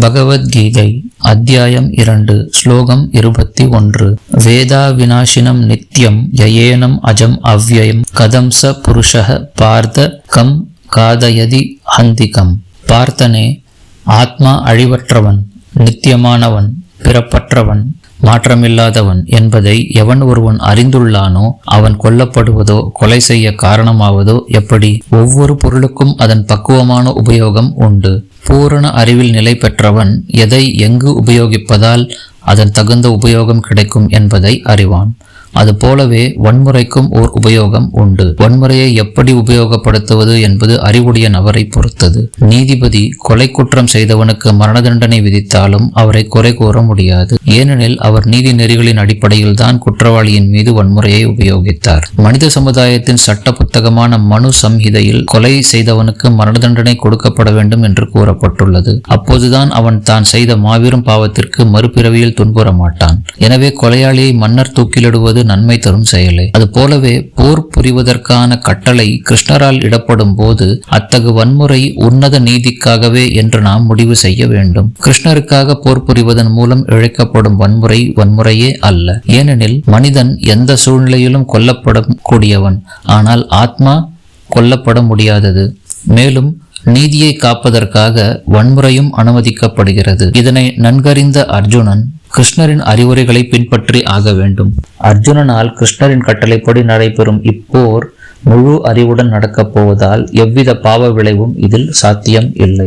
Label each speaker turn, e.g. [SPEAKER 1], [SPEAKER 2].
[SPEAKER 1] பகவத்கீதை அத்தியாயம் இரண்டு ஸ்லோகம் இருபத்தி ஒன்று. வேதா விநாசினம் நித்யம் யயேனம் அஜம் அவ்யயம் கதம் ச புருஷः பார்த்த கம் காதயதி ஹந்திகம் பார்த்தனே ஆத்மா அழிவற்றவன் நித்தியமானவன் பிறப்பற்றவன் மாற்றமில்லாதவன் என்பதை எவன் ஒருவன் அறிந்துள்ளானோ அவன் கொல்லப்படுவதோ கொலை செய்ய காரணமாவதோ எப்படி? ஒவ்வொரு பொருளுக்கும் அதன் பக்குவமான உபயோகம் உண்டு. பூரண அறிவில் நிலை பெற்றவன் எதை எங்கு உபயோகிப்பதால் அதன் தகுந்த உபயோகம் கிடைக்கும் என்பதை அறிவான். அதுபோலவே வன்முறைக்கும் ஓர் உபயோகம் உண்டு. வன்முறையை எப்படி உபயோகப்படுத்துவது என்பது அறிவுடைய நபரை பொறுத்தது. நீதிபதி கொலை குற்றம் செய்தவனுக்கு மரண தண்டனை விதித்தாலும் அவரை குறை கூற முடியாது. ஏனெனில் அவர் நீதி நெறிகளின் அடிப்படையில் தான் குற்றவாளியின் மீது வன்முறையை உபயோகித்தார். மனித சமுதாயத்தின் சட்ட புத்தகமான மனு சம்ஹிதையில் கொலை செய்தவனுக்கு மரண தண்டனை கொடுக்கப்பட வேண்டும் என்று கூறப்பட்டுள்ளது. அப்போதுதான் அவன் தான் செய்த மாபெரும் பாவத்திற்கு மறுபிறவியில் துன்புற மாட்டான் எனவே கொலையாளியை மன்னர் தூக்கிலிடுவது நன்மை தரும் செயலே. அது போலவே போர் புரிவதற்கான கட்டளை கிருஷ்ணரால் இடப்படும் போது அத்தகு வன்முறை உன்னத நீதிக்காகவே என்று நாம் முடிவு செய்ய வேண்டும். கிருஷ்ணருக்காக போர் புரிவதன் மூலம் இழைக்கப்படும் வன்முறை வன்முறையே அல்ல. ஏனெனில் மனிதன் எந்த சூழ்நிலையிலும் கொல்லப்பட கூடியவன் ஆனால் ஆத்மா கொல்லப்பட முடியாதது. மேலும் நீதியை காப்பதற்காக வன்முறையும் அனுமதிக்கப்படுகிறது. இதனை நன்கறிந்த அர்ஜுனன் கிருஷ்ணரின் அறிவுரைகளை பின்பற்றி ஆக வேண்டும். அர்ஜுனனால் கிருஷ்ணரின் கட்டளைப்படி நடைபெறும் இப்போர் முழு அறிவுடன் நடக்கப் போவதால் எவ்வித பாவ விளைவும் இதில் சாத்தியம் இல்லை.